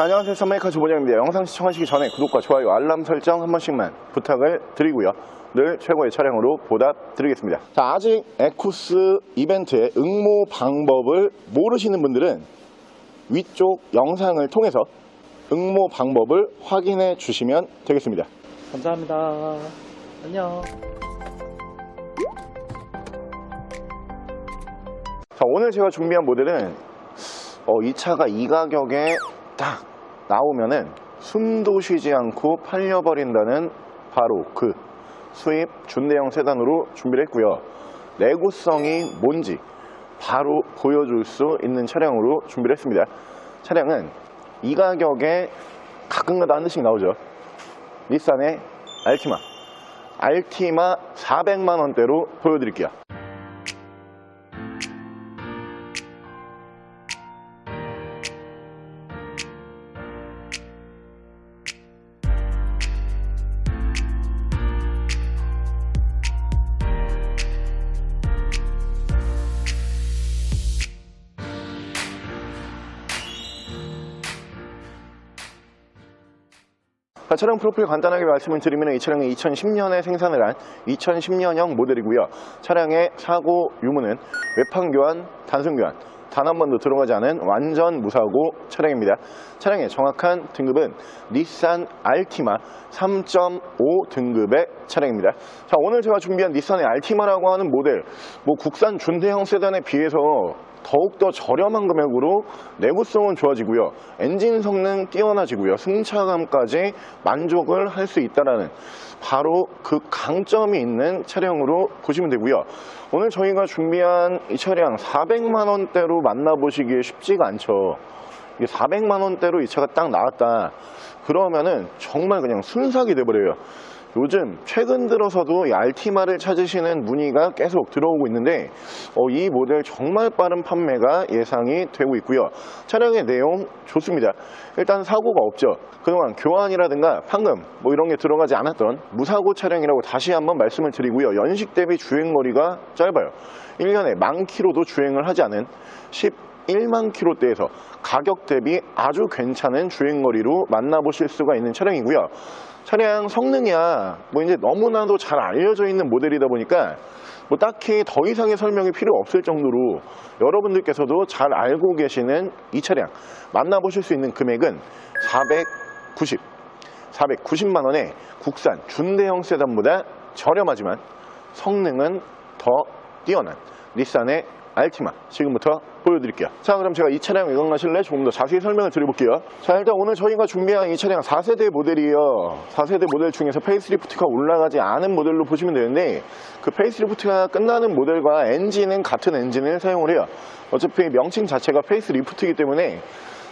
안녕하세요. 선메이커 조보장입니다. 영상 시청하시기 전에 구독과 좋아요 알람 설정 한 번씩만 부탁을 드리고요. 늘 최고의 차량으로 보답 드리겠습니다. 자 아직 에쿠스 이벤트의 응모 방법을 모르시는 분들은 위쪽 영상을 통해서 응모 방법을 확인해 주시면 되겠습니다. 감사합니다. 안녕. 자, 오늘 제가 준비한 모델은 어, 이 차가 이 가격에 딱 나오면은 숨도 쉬지 않고 팔려버린다는 바로 그 수입 준대형 세단으로 준비를 했고요. 내구성이 뭔지 바로 보여줄 수 있는 차량으로 준비를 했습니다. 차량은 이 가격에 가끔가다 한 대씩 나오죠. 닛산의 알티마. 알티마 400만 원대로 보여드릴게요. 자, 차량 프로필 간단하게 말씀을 드리면 이 차량은 2010년에 생산을 한 2010년형 모델이고요. 차량의 사고 유무는 외판 교환, 단순 교환, 단 한 번도 들어가지 않은 완전 무사고 차량입니다. 차량의 정확한 등급은 닛산 알티마 3.5 등급의 차량입니다. 자, 오늘 제가 준비한 닛산의 알티마라고 하는 모델, 뭐 국산 준대형 세단에 비해서 더욱더 저렴한 금액으로 내구성은 좋아지고요. 엔진 성능 뛰어나지고요. 승차감까지 만족을 할 수 있다라는 바로 그 강점이 있는 차량으로 보시면 되고요. 오늘 저희가 준비한 이 차량 400만 원대로 만나보시기에 쉽지가 않죠. 이게 400만 원대로 이 차가 딱 나왔다. 그러면은 정말 그냥 순삭이 돼버려요. 요즘 최근 들어서도 이 알티마를 찾으시는 문의가 계속 들어오고 있는데 어, 이 모델 정말 빠른 판매가 예상이 되고 있고요. 차량의 내용 좋습니다. 일단 사고가 없죠. 그동안 교환이라든가 판금 뭐 이런 게 들어가지 않았던 무사고 차량이라고 다시 한번 말씀을 드리고요. 연식 대비 주행거리가 짧아요. 1년에 만 킬로도 주행을 하지 않은 11만 킬로대에서 가격 대비 아주 괜찮은 주행거리로 만나보실 수가 있는 차량이고요. 차량 성능이야. 뭐 이제 너무나도 잘 알려져 있는 모델이다 보니까 뭐 딱히 더 이상의 설명이 필요 없을 정도로 여러분들께서도 잘 알고 계시는 이 차량. 만나보실 수 있는 금액은 490 490만 원에 국산 준대형 세단보다 저렴하지만 성능은 더 뛰어난 닛산의 알티마. 지금부터 보여드릴게요. 자 그럼 제가 이 차량 외관가실래? 조금 더 자세히 설명을 드려볼게요. 자 일단 오늘 저희가 준비한 이 차량 4세대 모델이에요. 4세대 모델 중에서 페이스리프트가 올라가지 않은 모델로 보시면 되는데 그 페이스리프트가 끝나는 모델과 엔진은 같은 엔진을 사용을 해요. 어차피 명칭 자체가 페이스리프트이기 때문에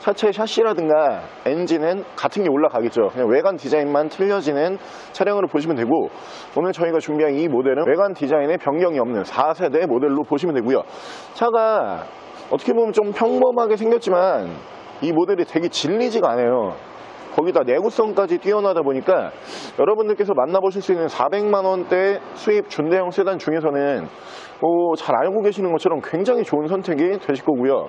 차체 샤시라든가 엔진은 같은 게 올라가겠죠. 그냥 외관 디자인만 틀려지는 차량으로 보시면 되고 오늘 저희가 준비한 이 모델은 외관 디자인에 변경이 없는 4세대 모델로 보시면 되고요. 차가 어떻게 보면 좀 평범하게 생겼지만 이 모델이 되게 질리지가 않아요. 거기다 내구성까지 뛰어나다 보니까 여러분들께서 만나보실 수 있는 400만 원대 수입 준대형 세단 중에서는 뭐잘 알고 계시는 것처럼 굉장히 좋은 선택이 되실 거고요.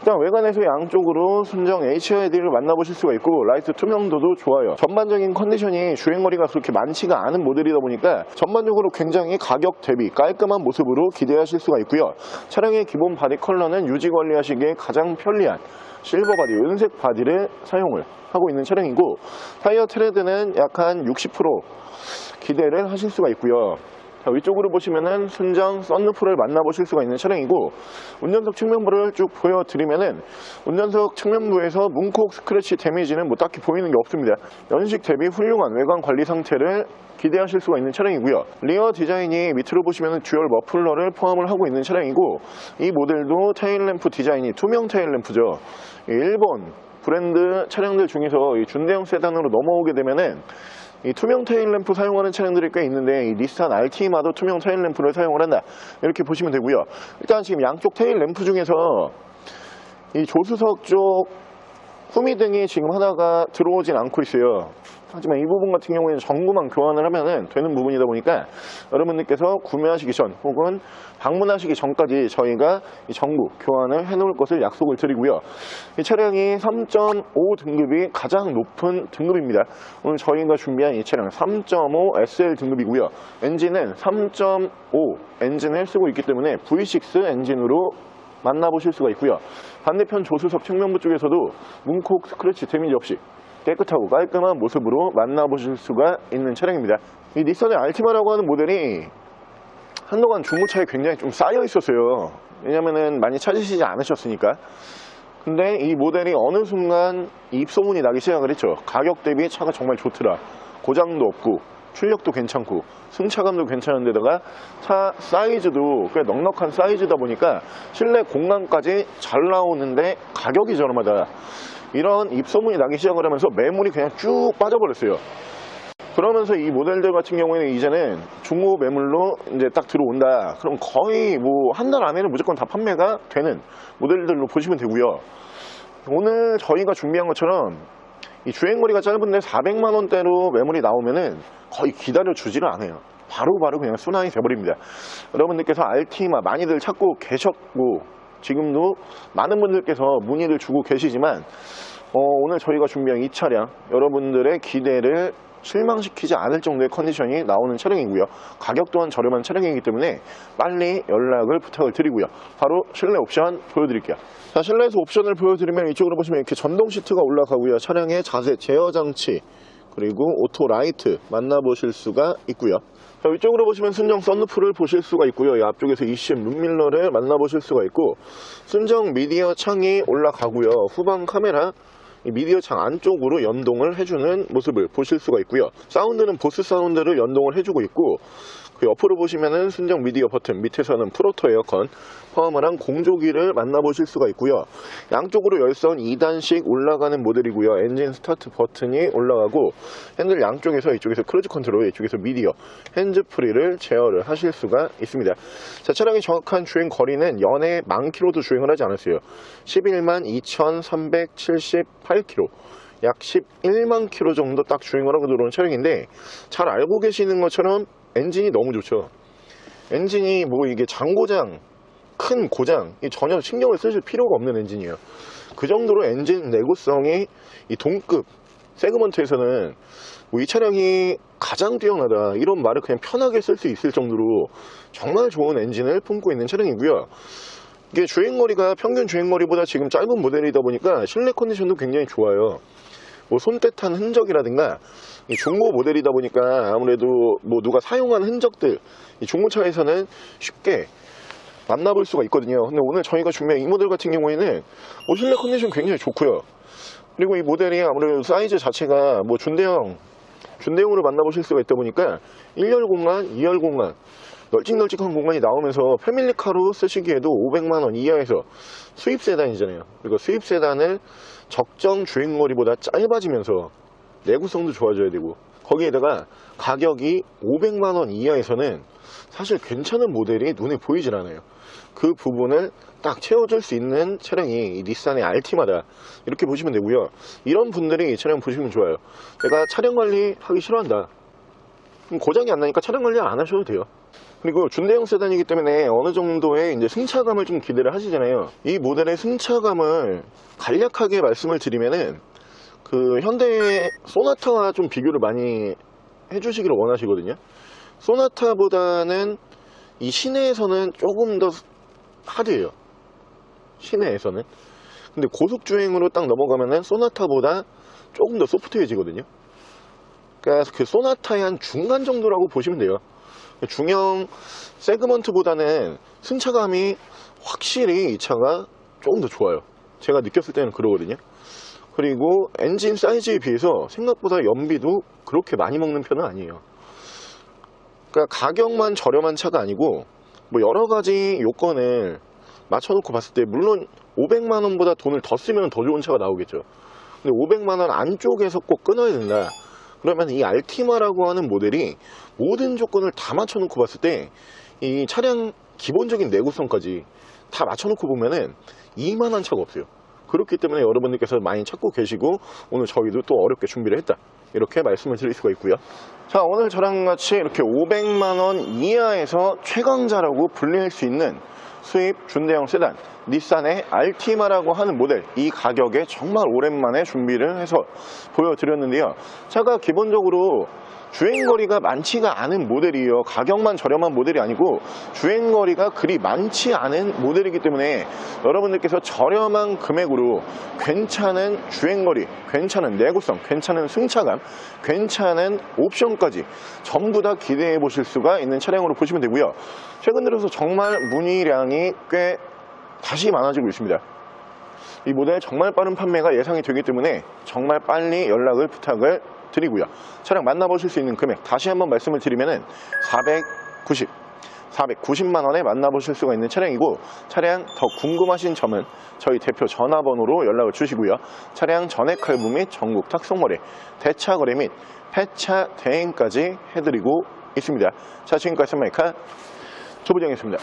일단 외관에서 양쪽으로 순정 HID를 만나보실 수가 있고 라이트 투명도도 좋아요. 전반적인 컨디션이 주행거리가 그렇게 많지가 않은 모델이다 보니까 전반적으로 굉장히 가격 대비 깔끔한 모습으로 기대하실 수가 있고요. 차량의 기본 바디 컬러는 유지 관리하시기에 가장 편리한 실버 바디, 은색 바디를 사용을 하고 있는 차량이고 타이어 트레드는 약 한 60% 기대를 하실 수가 있고요. 자, 위쪽으로 보시면은 순정 썬루프를 만나보실 수가 있는 차량이고 운전석 측면부를 쭉 보여드리면은 운전석 측면부에서 문콕 스크래치 데미지는 뭐 딱히 보이는 게 없습니다. 연식 대비 훌륭한 외관 관리 상태를 기대하실 수가 있는 차량이고요. 리어 디자인이 밑으로 보시면 듀얼 머플러를 포함을 하고 있는 차량이고 이 모델도 테일램프 디자인이 투명 테일램프죠. 이 일본 브랜드 차량들 중에서 이 준대형 세단으로 넘어오게 되면은 이 투명 테일 램프 사용하는 차량들이 꽤 있는데 이 닛산 알티마도 투명 테일 램프를 사용을 한다. 이렇게 보시면 되고요. 일단 지금 양쪽 테일 램프 중에서 이 조수석 쪽 후미등이 지금 하나가 들어오진 않고 있어요 하지만 이 부분 같은 경우에는 전구만 교환을 하면은 되는 부분이다 보니까 여러분들께서 구매하시기 전 혹은 방문하시기 전까지 저희가 이 전구 교환을 해 놓을 것을 약속을 드리고요. 이 차량이 3.5 등급이 가장 높은 등급입니다. 오늘 저희가 준비한 이 차량 3.5 SL 등급이고요. 엔진은 3.5 엔진을 쓰고 있기 때문에 V6 엔진으로 만나보실 수가 있고요. 반대편 조수석 측면부 쪽에서도 문콕 스크래치 데미지 없이 깨끗하고 깔끔한 모습으로 만나보실 수가 있는 차량입니다. 이 닛산의 알티마라고 하는 모델이 한동안 중고차에 굉장히 좀 쌓여 있었어요. 왜냐면은 많이 찾으시지 않으셨으니까. 근데 이 모델이 어느 순간 입소문이 나기 시작을 했죠. 가격 대비 차가 정말 좋더라. 고장도 없고 출력도 괜찮고 승차감도 괜찮은데다가 차 사이즈도 꽤 넉넉한 사이즈다 보니까 실내 공간까지 잘 나오는데 가격이 저렴하다. 이런 입소문이 나기 시작을 하면서 매물이 그냥 쭉 빠져버렸어요. 그러면서 이 모델들 같은 경우에는 이제는 중고 매물로 이제 딱 들어온다. 그럼 거의 뭐 한 달 안에는 무조건 다 판매가 되는 모델들로 보시면 되고요. 오늘 저희가 준비한 것처럼 이 주행거리가 짧은데 400만 원대로 매물이 나오면은 거의 기다려 주지를 않아요. 바로바로 그냥 순환이 돼버립니다. 여러분들께서 알티마 많이들 찾고 계셨고 지금도 많은 분들께서 문의를 주고 계시지만 어, 오늘 저희가 준비한 이 차량 여러분들의 기대를 실망시키지 않을 정도의 컨디션이 나오는 차량이고요. 가격 또한 저렴한 차량이기 때문에 빨리 연락을 부탁을 드리고요. 바로 실내 옵션 보여드릴게요. 자, 실내에서 옵션을 보여드리면 이쪽으로 보시면 이렇게 전동 시트가 올라가고요. 차량의 자세 제어 장치 그리고 오토 라이트 만나보실 수가 있고요. 자, 위쪽으로 보시면 순정 썬루프를 보실 수가 있고요. 이 앞쪽에서 ECM 룸밀러를 만나보실 수가 있고 순정 미디어 창이 올라가고요. 후방 카메라 이 미디어 창 안쪽으로 연동을 해주는 모습을 보실 수가 있고요. 사운드는 보스 사운드를 연동을 해주고 있고 그 옆으로 보시면은 순정 미디어 버튼 밑에서는 프로토 에어컨 포함을 한 공조기를 만나보실 수가 있고요. 양쪽으로 열선 2단씩 올라가는 모델이고요. 엔진 스타트 버튼이 올라가고 핸들 양쪽에서 이쪽에서 크루즈 컨트롤 이쪽에서 미디어 핸즈프리를 제어를 하실 수가 있습니다. 자, 차량의 정확한 주행 거리는 연에 만 킬로도 주행을 하지 않았어요. 11만 2,378km. 약 11만 킬로 정도 딱 주행을 하고 들어온 차량인데 잘 알고 계시는 것처럼 엔진이 너무 좋죠. 엔진이 뭐 이게 장고장, 큰 고장 이 전혀 신경을 쓰실 필요가 없는 엔진이에요. 그 정도로 엔진 내구성이 이 동급 세그먼트에서는 뭐 이 차량이 가장 뛰어나다 이런 말을 그냥 편하게 쓸 수 있을 정도로 정말 좋은 엔진을 품고 있는 차량이고요. 이게 주행거리가 평균 주행거리보다 지금 짧은 모델이다 보니까 실내 컨디션도 굉장히 좋아요. 뭐 손때 탄 흔적이라든가 이 중고 모델이다 보니까 아무래도 뭐 누가 사용한 흔적들 이 중고차에서는 쉽게 만나볼 수가 있거든요. 근데 오늘 저희가 준비한 이 모델 같은 경우에는 뭐 실내 컨디션 굉장히 좋고요. 그리고 이 모델이 아무래도 사이즈 자체가 뭐 준대형 준대형으로 만나보실 수가 있다 보니까 1열 공간, 2열 공간 널찍널찍한 공간이 나오면서 패밀리카로 쓰시기에도 500만원 이하에서 수입 세단이잖아요. 그리고 수입 세단을 적정 주행거리보다 짧아지면서 내구성도 좋아져야 되고 거기에다가 가격이 500만원 이하에서는 사실 괜찮은 모델이 눈에 보이질 않아요. 그 부분을 딱 채워줄 수 있는 차량이 이 닛산의 알티마다 이렇게 보시면 되고요. 이런 분들이 이 차량 보시면 좋아요. 내가 차량 관리 하기 싫어한다. 고장이 안 나니까 차량 관리 안 하셔도 돼요. 그리고 준대형 세단이기 때문에 어느 정도의 이제 승차감을 좀 기대를 하시잖아요. 이 모델의 승차감을 간략하게 말씀을 드리면은 그 현대 소나타와 좀 비교를 많이 해주시기를 원하시거든요. 소나타보다는 이 시내에서는 조금 더 하드해요. 시내에서는. 근데 고속 주행으로 딱 넘어가면은 소나타보다 조금 더 소프트해지거든요. 그러니까 그 소나타의 한 중간 정도라고 보시면 돼요. 중형 세그먼트보다는 승차감이 확실히 이 차가 조금 더 좋아요. 제가 느꼈을 때는 그러거든요. 그리고 엔진 사이즈에 비해서 생각보다 연비도 그렇게 많이 먹는 편은 아니에요. 그러니까 가격만 저렴한 차가 아니고 뭐 여러 가지 요건을 맞춰놓고 봤을 때 물론 500만 원보다 돈을 더 쓰면 더 좋은 차가 나오겠죠. 근데 500만 원 안쪽에서 꼭 끊어야 된다. 그러면 이 알티마라고 하는 모델이 모든 조건을 다 맞춰놓고 봤을 때 이 차량 기본적인 내구성까지 다 맞춰놓고 보면은 이만한 차가 없어요. 그렇기 때문에 여러분들께서 많이 찾고 계시고 오늘 저희도 또 어렵게 준비를 했다. 이렇게 말씀을 드릴 수가 있고요. 자, 오늘 저랑 같이 이렇게 500만 원 이하에서 최강자라고 불릴 수 있는 수입 준대형 세단 닛산의 알티마라고 하는 모델 이 가격에 정말 오랜만에 준비를 해서 보여드렸는데요. 차가 기본적으로 주행거리가 많지가 않은 모델이에요. 가격만 저렴한 모델이 아니고 주행거리가 그리 많지 않은 모델이기 때문에 여러분들께서 저렴한 금액으로 괜찮은 주행거리, 괜찮은 내구성, 괜찮은 승차감, 괜찮은 옵션까지 전부 다 기대해 보실 수가 있는 차량으로 보시면 되고요. 최근 들어서 정말 문의량이 꽤 다시 많아지고 있습니다. 이 모델 정말 빠른 판매가 예상이 되기 때문에 정말 빨리 연락을 부탁을 드리고요. 차량 만나보실 수 있는 금액 다시 한번 말씀을 드리면은 490, 490만 원에 만나보실 수가 있는 차량이고 차량 더 궁금하신 점은 저희 대표 전화번호로 연락을 주시고요. 차량 전액 할부 및 전국 탁송거래, 대차 거래 및 폐차 대행까지 해드리고 있습니다. 자 지금까지 마이카 조부정이었습니다.